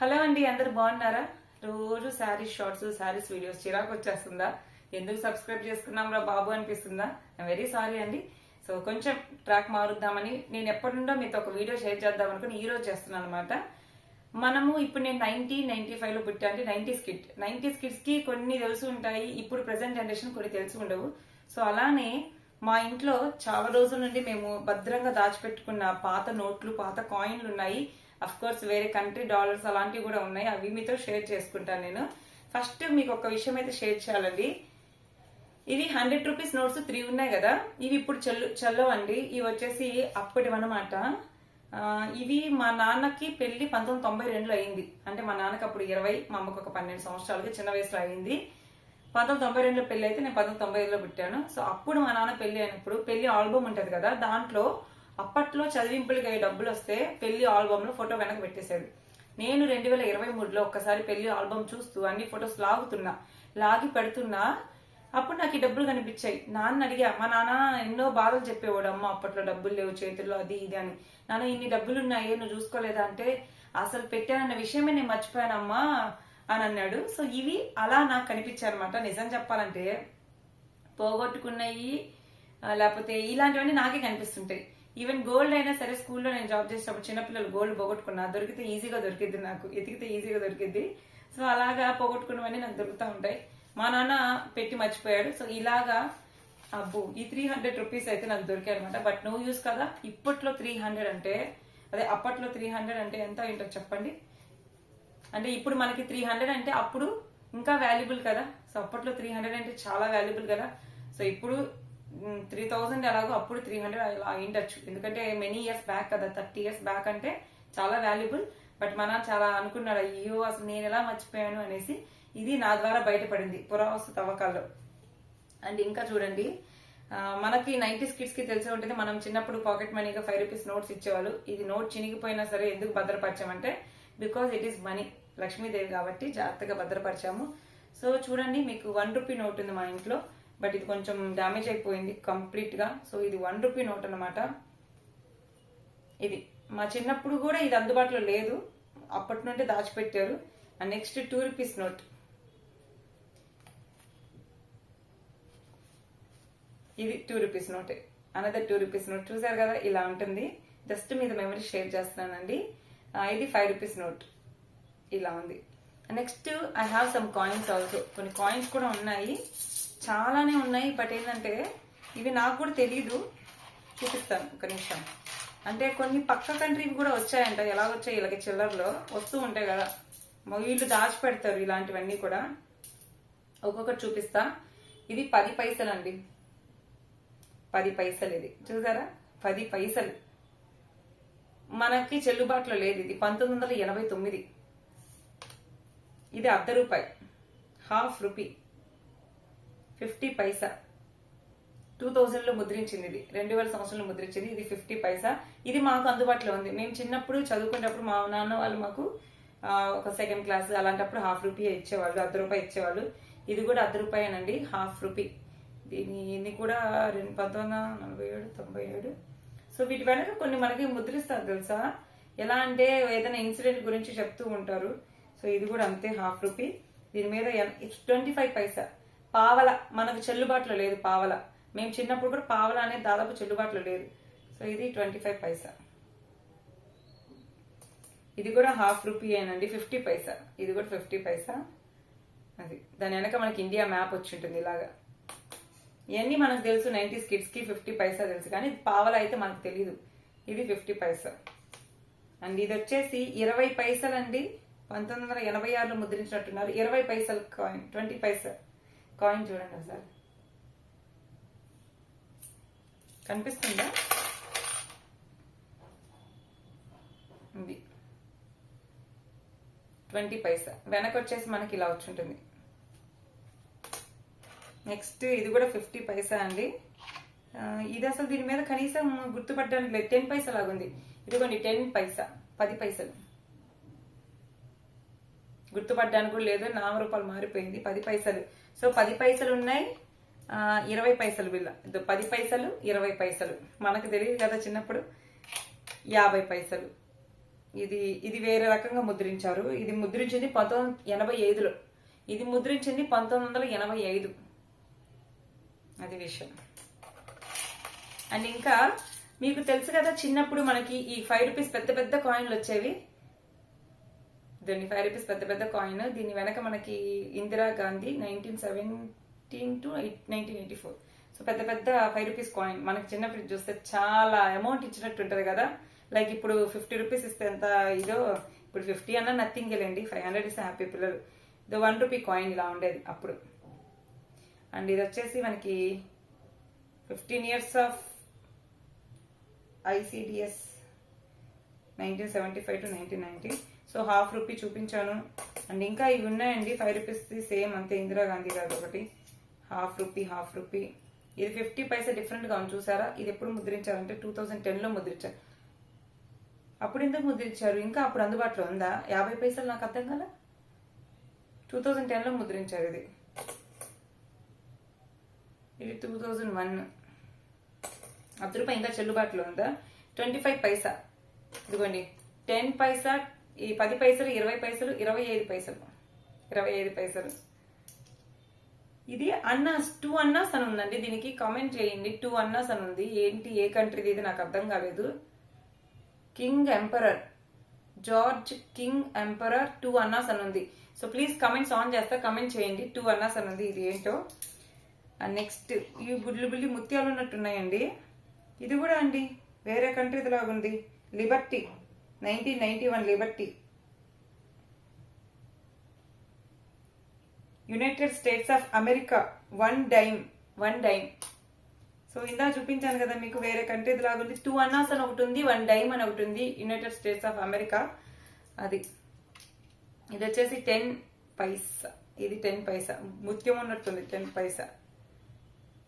Hello అండి అందరు బాగున్నారా? రోజు శారీస్ షార్ట్స్ శారీస్ వీడియోస్ చిరాకు వచ్చేస్తుందా? ఎందుకు సబ్స్క్రైబ్ చేసుకున్నాం రా బాబు అనిపిస్తుందా? వెరీ సారీ అండి. సో కొంచెం ట్రాక్ మారుద్దామని నేను ఎప్పటి నుండో మీతో ఒక వీడియో షేర్ చేద్దాం అనుకుని ఈ రోజు చేస్తున్నాను అనమాట మనము ఇప్పుడు నేను నైన్టీ నైన్టీ ఫైవ్లో పుట్టా అంటే నైన్టీస్ కిడ్. నైన్టీస్ కిడ్స్కి కొన్ని తెలిసి ఉంటాయి ఇప్పుడు ప్రెసెంట్ జనరేషన్ కొన్ని తెలిసి ఉండవు. సో అలానే మా ఇంట్లో చాలా రోజుల నుండి మేము భద్రంగా దాచిపెట్టుకున్న పాత నోట్లు పాత కాయిన్లు ఉన్నాయి. అఫ్ కోర్స్ వేరే కంట్రీ డాలర్స్ అలాంటివి కూడా ఉన్నాయి. అవి మీతో షేర్ చేసుకుంటాను నేను. ఫస్ట్ మీకు ఒక విషయం అయితే షేర్ చేయాలండి. ఇవి హండ్రెడ్ రూపీస్ నోట్స్ త్రీ ఉన్నాయి కదా. ఇవి ఇప్పుడు చెల్లు చల్లవండి. ఇవి వచ్చేసి అప్పటివన్నమాట అనమాట ఇవి మా నాన్నకి పెళ్ళి పంతొమ్మిది తొంభై రెండులో అయింది. అంటే మా నాన్నకి అప్పుడు ఇరవై మా అమ్మకు ఒక పన్నెండు సంవత్సరాలకి చిన్న వయసులో అయింది. పంతొమ్మిది తొంభై రెండులో పెళ్ళి అయితే నేను పంతొమ్మిది తొంభై ఐదులో పుట్టాను. సో అప్పుడు మా నాన్న పెళ్ళి అయినప్పుడు పెళ్ళి ఆల్బమ్ ఉంటుంది కదా. దాంట్లో అప్పట్లో చదివింపులకి డబ్బులు వస్తే పెళ్ళి ఆల్బమ్లో ఫోటో వెనక పెట్టేశాడు. నేను రెండు వేల ఇరవై మూడులో ఒక్కసారి పెళ్ళి ఆల్బమ్ చూస్తూ అన్ని ఫొటోస్ లాగుతున్నా లాగి పెడుతున్నా అప్పుడు నాకు ఈ డబ్బులు కనిపించాయి. నాన్న అడిగా మా నాన్న ఎన్నో బాధలు చెప్పేవాడు అమ్మ అప్పట్లో డబ్బులు లేవు చేతుల్లో అది ఇది అని. నాన్న ఇన్ని డబ్బులు ఉన్నాయే నువ్వు చూసుకోలేదా? అంటే అసలు పెట్టానన్న విషయమే నేను మర్చిపోయానమ్మా అని అన్నాడు. సో ఇవి అలా నాకు కనిపించాయి అనమాట నిజం చెప్పాలంటే పోగొట్టుకున్నవి లేకపోతే ఇలాంటివన్నీ నాకే కనిపిస్తుంటాయి. ఈవెన్ గోల్డ్ అయినా సరే స్కూల్లో నేను జాబ్ చేసేటప్పుడు చిన్నపిల్లలు గోల్డ్ పోగొట్టుకున్నా దొరికితే ఈజీగా దొరికిద్ది నాకు. ఎతికితే ఈజీగా దొరికిద్ది. సో అలాగా పోగొట్టుకున్నవన్నీ నాకు దొరుకుతూ ఉంటాయి. మా నాన్న పెట్టి మర్చిపోయాడు. సో ఇలాగా అబ్బో ఈ త్రీ హండ్రెడ్ రూపీస్ అయితే నాకు దొరికాయి అనమాట బట్ నో యూస్ కదా. ఇప్పట్లో త్రీ హండ్రెడ్ అంటే అదే అప్పట్లో త్రీ హండ్రెడ్ అంటే ఎంత ఏంటో చెప్పండి. అంటే ఇప్పుడు మనకి త్రీ హండ్రెడ్ అంటే అప్పుడు ఇంకా వాల్యుబుల్ కదా. సో అప్పట్లో త్రీ హండ్రెడ్ అంటే చాలా వాల్యుబుల్ కదా. సో ఇప్పుడు త్రీ థౌజండ్ ఎలాగో అప్పుడు త్రీ హండ్రెడ్ అలా అయిండొచ్చు. ఎందుకంటే మెనీ ఇయర్స్ బ్యాక్ కదా థర్టీ ఇయర్స్ బ్యాక్ అంటే చాలా వాల్యుబుల్ బట్ మన చాలా అనుకున్నాడు అయ్యో అసలు నేను ఎలా మర్చిపోయాను? అనేసి ఇది నా ద్వారా బయటపడింది పురావస్తు తవ్వకాల్లో. అండ్ ఇంకా చూడండి మనకి నైన్టీస్ కిడ్స్కి తెలిసి ఉంటుంది మనం చిన్నప్పుడు పాకెట్ మనీగా ఫైవ్ రూపీస్ నోట్స్ ఇచ్చేవాళ్ళు. ఇది నోట్ చినిగిపోయినా సరే ఎందుకు భద్రపరిచామంటే because it is money Lakshmidevi కాబట్టి జాగ్రత్తగా భద్రపరిచాము. సో చూడండి మీకు వన్ రూపీ నోట్ ఉంది మా ఇంట్లో. బట్ ఇది కొంచెం డ్యామేజ్ అయిపోయింది కంప్లీట్గా. సో ఇది వన్ రూపీ నోట్ అన్నమాట. ఇది మా చిన్నప్పుడు కూడా ఇది అందుబాటులో లేదు. అప్పటి నుండి దాచిపెట్టారు. And next two rupees note. ఇది two rupees note. Another two rupees note. చూసారు కదా ఇలా ఉంటుంది. జస్ట్ మీద మెమరీ షేర్ చేస్తున్నానండి. ఇది ఫైవ్ రూపీస్ నోట్. ఇలా ఉంది. Next I have some coins also కొన్ని కాయిన్స్ కూడా ఉన్నాయి. చాలానే ఉన్నాయి బట్ ఏంటంటే ఇవి నాకు కూడా తెలీదు. చూపిస్తాను ఒక నిమిషం. అంటే కొన్ని పక్క కంట్రీవి కూడా వచ్చాయంట ఎలా వచ్చాయి ఇలాగ చిల్లరలో. వస్తూ ఉంటాయి కదా. వీళ్ళు దాచి పెడతారు ఇలాంటివన్నీ కూడా. ఒక్కొక్కటి చూపిస్తా. ఇది పది పైసలు అండి పది పైసలు ఇది. చూసారా? పది పైసలు. మనకి చెల్లుబాటులో లేదు ఇది. పంతొమ్మిది వందల ఎనభై తొమ్మిది. ఇది అర్ధ రూపాయి. Half rupee. Fifty paisa. Two థౌజండ్లో ముద్రించింది ఇది. రెండు వేల సంవత్సరంలో ముద్రించింది ఇది ఫిఫ్టీ పైసా. ఇది మాకు అందుబాటులో ఉంది. మేము చిన్నప్పుడు చదువుకునేటప్పుడు మా నాన్న వాళ్ళు మాకు ఒక సెకండ్ క్లాస్ అలాంటప్పుడు హాఫ్ రూపీ ఇచ్చేవాళ్ళు అర్ధ రూపాయి ఇచ్చేవాళ్ళు. ఇది కూడా అర్ధ రూపాయేనండి హాఫ్ రూపీ దీని ఇది కూడా రెండు పంతొమ్మిది వందల నలభై ఏడు తొంభై ఏడు. సో వీటి వెనక కొన్ని మనకి ముద్రిస్తారు తెలుసా? ఎలా అంటే ఏదైనా ఇన్సిడెంట్ గురించి చెప్తూ ఉంటారు. సో ఇది కూడా అంతే హాఫ్ రూపీ దీని మీద ట్వంటీ ఫైవ్ పైసా. పావల మనకు చెల్లుబాటులో లేదు పావల. మేము చిన్నప్పుడు కూడా పావల అనేది దాదాపు చెల్లుబాటులో లేదు. సో ఇది ట్వంటీ ఫైవ్ పైసా. ఇది కూడా హాఫ్ రూపీ అయినండి ఫిఫ్టీ పైసా. ఇది కూడా ఫిఫ్టీ పైసా. అది దాని వెనక మనకి ఇండియా మ్యాప్ వచ్చి ఉంటుంది ఇలాగా. ఇవన్నీ మనకు తెలుసు నైన్టీస్ కిడ్స్కి ఫిఫ్టీ పైసా తెలుసు కానీ పావల అయితే మనకు తెలియదు ఇది ఫిఫ్టీ పైసా. అండ్ ఇది వచ్చేసి ఇరవై పైసలు అండి పంతొమ్మిది వందల ఎనభై ఆరులో ముద్రించినట్టున్నారు. ఇరవై పైసలు కాయిన్ ట్వంటీ పైసా. కాయిన్ చూడండి ఒకసారి. కనిపిస్తుందా? ఇది ట్వంటీ పైసా. వెనక వచ్చేసి మనకి ఇలా వచ్చి ఉంటుంది నెక్స్ట్ ఇది కూడా ఫిఫ్టీ పైసా అండి. ఇది అసలు దీని మీద కనీసం గుర్తుపట్టడానికి లేదు. టెన్ పైసా లాగుంది. ఇదిగోండి టెన్ పైసా. పది పైసలు. గుర్తుపడ్డానికి కూడా లేదు నామరూపాలు మారిపోయింది. పది పైసలు. సో పది పైసలు ఉన్నాయి. ఇరవై పైసలు బిల్ల పది పైసలు ఇరవై పైసలు. మనకు తెలియదు కదా చిన్నప్పుడు. యాభై పైసలు. ఇది ఇది వేరే రకంగా ముద్రించారు. ఇది ముద్రించింది పంతొమ్మిది ఎనభై ఐదులో. ఇది ముద్రించింది పంతొమ్మిది వందల ఎనభై ఐదు. అది విషయం. అండ్ ఇంకా మీకు తెలుసు కదా చిన్నప్పుడు మనకి ఈ ఫైవ్ రూపీస్ పెద్ద పెద్ద కాయిన్లు వచ్చేవి. దీన్ని ఫైవ్ రూపీస్ పెద్ద పెద్ద కాయిన్ దీని వెనక మనకి Indira Gandhi nineteen seventeen to nineteen eighty four so పెద్ద పెద్ద ఫైవ్ రూపీస్ కాయిన్ మనకి చిన్నప్పుడు చూస్తే చాలా అమౌంట్ ఇచ్చినట్టు ఉంటుంది కదా. లైక్ ఇప్పుడు ఫిఫ్టీ రూపీస్ ఇస్తే ఎంత ఇదో ఇప్పుడు ఫిఫ్టీ అన్నా నథింగ్ లేండి. ఫైవ్ హండ్రెడ్ ఇస్తే హ్యాపీ పిల్లలు. ఇది వన్ రూపీ కాయిన్ ఇలా ఉండేది అప్పుడు. అండ్ ఇది వచ్చేసి మనకి fifteen years of ICDS nineteen seventy five to nineteen ninety so half rupee చూపించాను. అండ్ ఇంకా ఇవి ఉన్నాయండి. ఫైవ్ రూపీస్ది సేమ్ అంతే ఇందిరాగాంధీ గారు ఒకటి. Half rupee half rupee. ఇది ఫిఫ్టీ పైసా డిఫరెంట్గా ఉంది చూసారా? ఇది ఎప్పుడు ముద్రించారంటే టూ థౌజండ్ టెన్లో ముద్రించారు అప్పుడు ఎందుకు ముద్రించారు? ఇంకా అప్పుడు అందుబాటులో ఉందా? యాభై పైసలు నాకు అర్థం కదా టూ థౌజండ్ టెన్లో ముద్రించారు ఇది. ఇది టూ థౌజండ్ వన్ అర్ధ రూపాయి ఇంకా చెల్లుబాటులో ఉందా? Twenty five paisa. ఇదిగోండి. టెన్ పైసా ఈ పది పైసలు ఇరవై పైసలు ఇరవై ఐదు పైసలు. ఇరవై ఐదు పైసలు. ఇది అన్నాస్ టూ అన్నాస్ అని ఉందండి. దీనికి కామెంట్ చేయండి. టూ అన్నాస్ అని ఉంది. ఏంటి? ఏ కంట్రీది ఇది? నాకు అర్థం కాలేదు. King emperor. George king emperor two annas అని ఉంది. సో ప్లీజ్ కమెంట్స్ ఆన్ చేస్తా. కమెంట్ చేయండి. టూ అన్నాస్ అని ఉంది. ఇది ఏంటో? నెక్స్ట్. ఈ బుల్లి బుల్లి ముత్యాలు ఉన్నట్టున్నాయండి ఇది కూడా అండి. వేరే కంట్రీది లాగుంది. ఉంది liberty. Nineteen ninety one liberty. United States of America one dime one dime. So ఇందా చూపించాను కదా మీకు వేరే కంట్రీది లాగా ఉంది టూ అన్నాస్ అని ఒకటి ఉంది వన్ డైమ్ అని ఒకటి ఉంది యునైటెడ్ స్టేట్స్ ఆఫ్ అమెరికా. అది. ఇది వచ్చేసి టెన్ పైసా. ఇది టెన్ పైసా. ముత్యం ఉన్నట్టుంది టెన్ పైసా.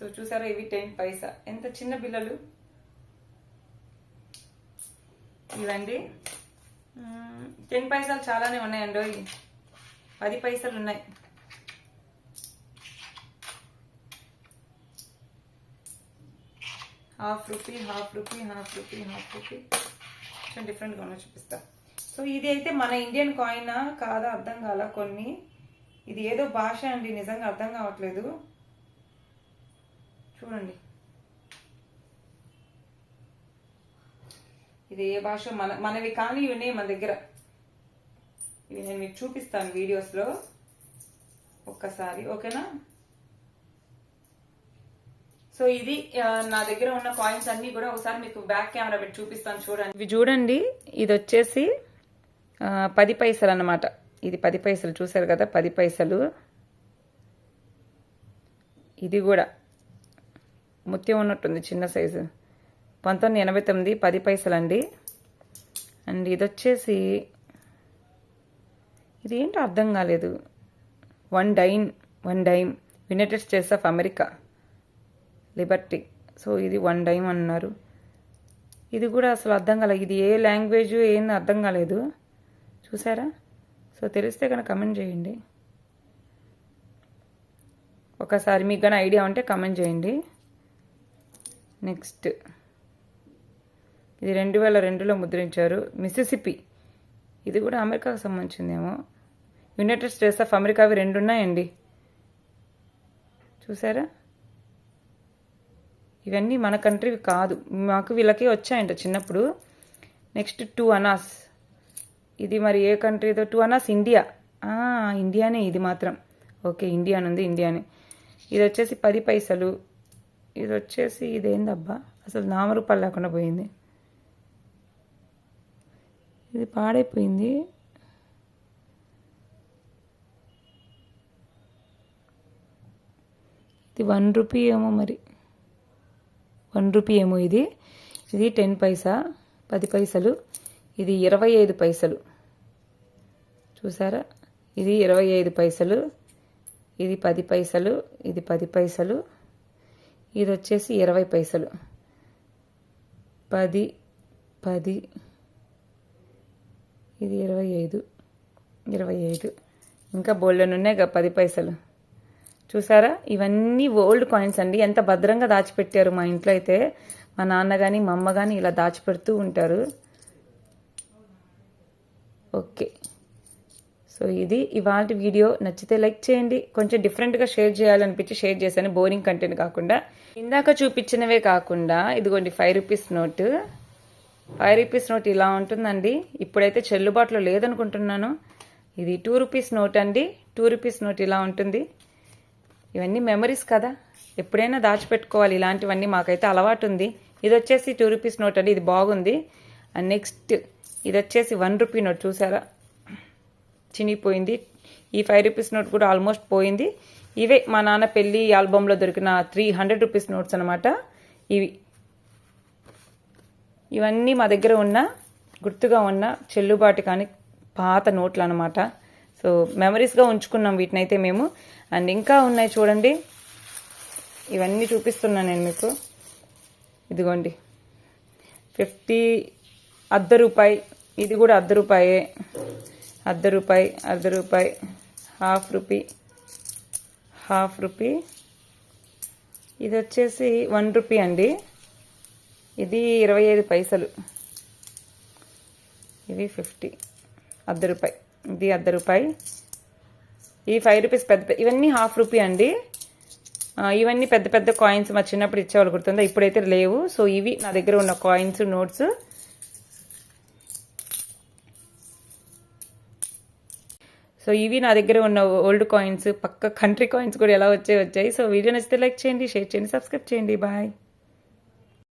సో చూసారా ఇవి టెన్ పైసా. ఎంత చిన్న బిల్లలు ఇవండి టెన్ పైసలు చాలానే ఉన్నాయండి. పది పైసలు ఉన్నాయి. Half rupee half rupee half rupee half rupee. కొంచెం డిఫరెంట్గా ఉన్నా చూపిస్తా. సో ఇది అయితే మన ఇండియన్ కాయినా కాదా అర్థం కాల కొన్ని? ఇది ఏదో భాష అండి నిజంగా అర్థం కావట్లేదు. చూడండి. ఇది ఏ భాష? మన మనవి కానీ ఇవి ఉన్నాయి మన దగ్గర. ఇవి నేను మీకు చూపిస్తాను వీడియోస్లో. ఒక్కసారి ఓకేనా? సో ఇది నా దగ్గర ఉన్న కాయిన్స్ అన్ని కూడా ఒకసారి మీకు బ్యాక్ కెమెరా పెట్టి చూపిస్తాను చూడండి. ఇవి చూడండి ఇది వచ్చేసి పది పైసలు అన్నమాట. ఇది పది పైసలు చూసారు కదా? పది పైసలు. ఇది కూడా ముత్యం ఉన్నట్టుంది చిన్న సైజు పంతొమ్మిది ఎనభై తొమ్మిది పది పైసలు అండి అండ్ ఇది వచ్చేసి ఇది ఏంటో అర్థం కాలేదు. One dime one dime United States of America liberty. So ఇది వన్ డైమ్ అన్నారు. ఇది కూడా అసలు అర్థం కాలేదు ఇది ఏ లాంగ్వేజ్ ఏంది అర్థం కాలేదు. చూసారా? సో తెలిస్తే కనుక కమెంట్ చేయండి. ఒకసారి మీకు కానీ ఐడియా ఉంటే కమెంట్ చేయండి. నెక్స్ట్. ఇది రెండు వేల రెండులో ముద్రించారు. మిసిసిపి ఇది కూడా అమెరికాకు సంబంధించిందేమో. యునైటెడ్ స్టేట్స్ ఆఫ్ అమెరికా అవి రెండు ఉన్నాయండి చూసారా ఇవన్నీ మన కంట్రీవి కాదు. మాకు వీళ్ళకి వచ్చాయంట చిన్నప్పుడు. నెక్స్ట్ టూ అనాస్. ఇది మరి ఏ కంట్రీతో టూ అనాస్ ఇండియా. ఇండియానే ఇది మాత్రం. ఓకే ఇండియా అని ఉంది ఇండియానే. ఇది వచ్చేసి పది పైసలు. ఇది వచ్చేసి ఇదేందబ్బా? అసలు నామరూపాలు లేకుండా పోయింది. ఇది పాడైపోయింది. ఇది వన్ రూపీ ఏమో మరి. వన్ రూపీ ఏమో ఇది. ఇది టెన్ పైసా? పది పైసలు. ఇది ఇరవై ఐదు పైసలు. చూసారా? ఇది ఇరవై ఐదు పైసలు. ఇది పది పైసలు. ఇది పది పైసలు. ఇది వచ్చేసి ఇరవై పైసలు. పది పది ఇది ఇరవై ఐదు. ఇరవై ఐదు. ఇంకా బోల్డెన్ ఉన్నాయి కదా పది పైసలు. చూసారా? ఇవన్నీ ఓల్డ్ కాయిన్స్ అండి. ఎంత భద్రంగా దాచిపెట్టారు మా ఇంట్లో అయితే. మా నాన్న కానీ మా అమ్మ కానీ ఇలా దాచిపెడుతూ ఉంటారు. ఓకే. సో ఇది ఇవాళ వీడియో. నచ్చితే లైక్ చేయండి. కొంచెం డిఫరెంట్గా షేర్ చేయాలనిపించి షేర్ చేశాను. బోరింగ్ కంటెంట్ కాకుండా. ఇందాక చూపించినవే కాకుండా ఇదిగోండి five rupees note. Five rupees note ఇలా ఉంటుందండి. ఇప్పుడైతే చెల్లుబాటులో లేదనుకుంటున్నాను. ఇది టూ రూపీస్ నోట్ అండి. టూ రూపీస్ నోట్ ఇలా ఉంటుంది. ఇవన్నీ మెమరీస్ కదా. ఎప్పుడైనా దాచిపెట్టుకోవాలి. ఇలాంటివన్నీ మాకైతే అలవాటు ఉంది. ఇది వచ్చేసి టూ రూపీస్ నోట్ అండి. ఇది బాగుంది. అండ్ నెక్స్ట్ ఇది వచ్చేసి వన్ రూపీ నోట్. చూసారా? చినిగిపోయింది. ఈ ఫైవ్ రూపీస్ నోట్ కూడా ఆల్మోస్ట్ పోయింది. ఇవే మా నాన్న పెళ్ళి ఆల్బంలో దొరికిన త్రీ హండ్రెడ్ రూపీస్ నోట్స్ అనమాట ఇవి ఇవన్నీ మా దగ్గర ఉన్న గుర్తుగా ఉన్న చెల్లుబాటు కానీ పాత నోట్లు అనమాట సో మెమరీస్గా ఉంచుకున్నాం వీటినైతే మేము. అండ్ ఇంకా ఉన్నాయి చూడండి. ఇవన్నీ చూపిస్తున్నాను నేను మీకు. ఇదిగోండి. ఫిఫ్టీ అర్ధ రూపాయి. ఇది కూడా అర్ధ రూపాయే. అర్ధ రూపాయి అర్ధ రూపాయి. Half rupee. Half rupee. ఇది వచ్చేసి వన్ రూపీ అండి. ఇది ఇరవై ఐదు పైసలు. ఇవి ఫిఫ్టీ. అర్ధ రూపాయి. ఇది అర్ధ రూపాయి. ఈ ఫైవ్ రూపీస్ పెద్ద ఇవన్నీ హాఫ్ రూపీ అండి. ఇవన్నీ పెద్ద పెద్ద కాయిన్స్ మా చిన్నప్పుడు ఇచ్చేవాళ్ళు గుర్తుందా? ఇప్పుడైతే లేవు. సో ఇవి నా దగ్గర ఉన్న కాయిన్స్ నోట్స్. సో ఇవి నా దగ్గర ఉన్న ఓల్డ్ కాయిన్స్ పక్క కంట్రీ కాయిన్స్ కూడా ఎలా వచ్చాయి వచ్చాయి. సో వీడియో నచ్చితే లైక్ చేయండి షేర్ చేయండి సబ్స్క్రైబ్ చేయండి. బాయ్.